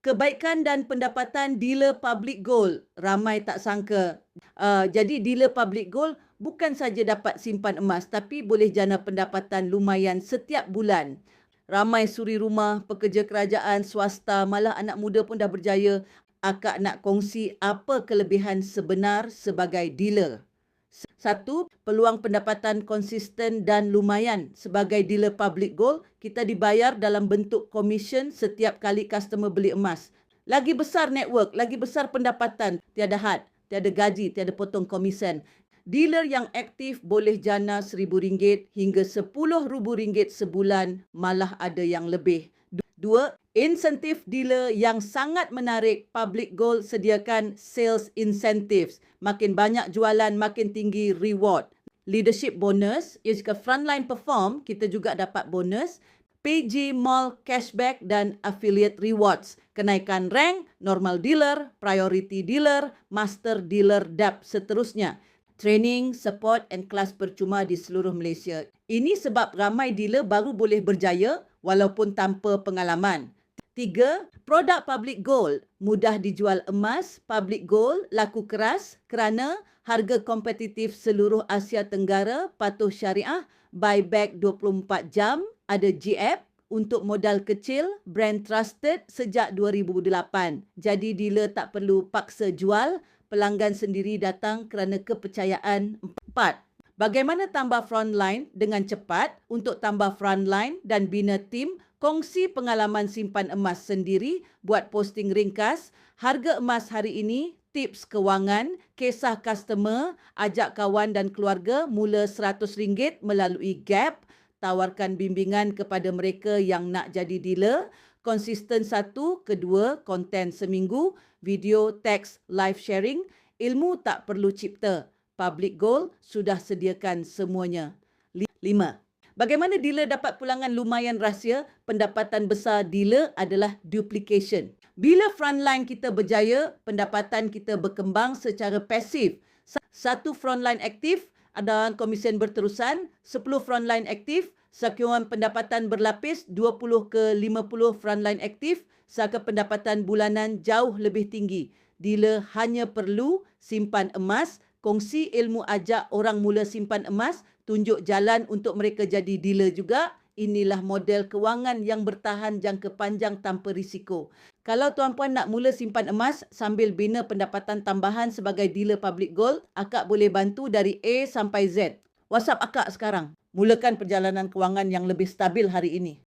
Kebaikan dan pendapatan dealer public gold. Ramai tak sangka. Uh, jadi dealer public gold bukan saja dapat simpan emas tapi boleh jana pendapatan lumayan setiap bulan. Ramai suri rumah, pekerja kerajaan, swasta, malah anak muda pun dah berjaya. Akak nak kongsi apa kelebihan sebenar sebagai dealer. Satu, peluang pendapatan konsisten dan lumayan. Sebagai dealer public gold, kita dibayar dalam bentuk komisen setiap kali customer beli emas. Lagi besar network, lagi besar pendapatan. Tiada had, tiada gaji, tiada potong komisen. Dealer yang aktif boleh jana RM1,000 hingga RM10,000 sebulan, malah ada yang lebih. Dua, insentif dealer yang sangat menarik. Public Gold sediakan sales incentives. Makin banyak jualan, makin tinggi reward. Leadership bonus, jika frontline perform, kita juga dapat bonus. PG Mall cashback dan affiliate rewards. Kenaikan rank, normal dealer, priority dealer, master dealer DAP seterusnya. Training, support and kelas percuma di seluruh Malaysia. Ini sebab ramai dealer baru boleh berjaya walaupun tanpa pengalaman. Tiga, produk public gold mudah dijual emas. Public gold laku keras kerana harga kompetitif seluruh Asia Tenggara, patuh syariah, buyback 24 jam, ada GF untuk modal kecil, brand trusted sejak 2008. Jadi dealer tak perlu paksa jual, pelanggan sendiri datang kerana kepercayaan. Empat, Bagaimana tambah frontline dengan cepat untuk tambah frontline dan bina tim, kongsi pengalaman simpan emas sendiri, buat posting ringkas, harga emas hari ini, tips kewangan, kisah customer, ajak kawan dan keluarga mula RM100 melalui Gap, tawarkan bimbingan kepada mereka yang nak jadi dealer, konsisten satu, kedua, konten seminggu, video, teks, live sharing, ilmu tak perlu cipta. Public Gold sudah sediakan semuanya. Lima. Bagaimana dealer dapat pulangan lumayan rahsia? Pendapatan besar dealer adalah duplication. Bila frontline kita berjaya, pendapatan kita berkembang secara pasif. Satu frontline aktif ada komisen berterusan, 10 frontline aktif, sekian pendapatan berlapis 20 ke 50 frontline aktif, saka pendapatan bulanan jauh lebih tinggi. Dealer hanya perlu simpan emas kongsi ilmu ajak orang mula simpan emas, tunjuk jalan untuk mereka jadi dealer juga. Inilah model kewangan yang bertahan jangka panjang tanpa risiko. Kalau tuan-puan nak mula simpan emas sambil bina pendapatan tambahan sebagai dealer public gold, akak boleh bantu dari A sampai Z. WhatsApp akak sekarang. Mulakan perjalanan kewangan yang lebih stabil hari ini.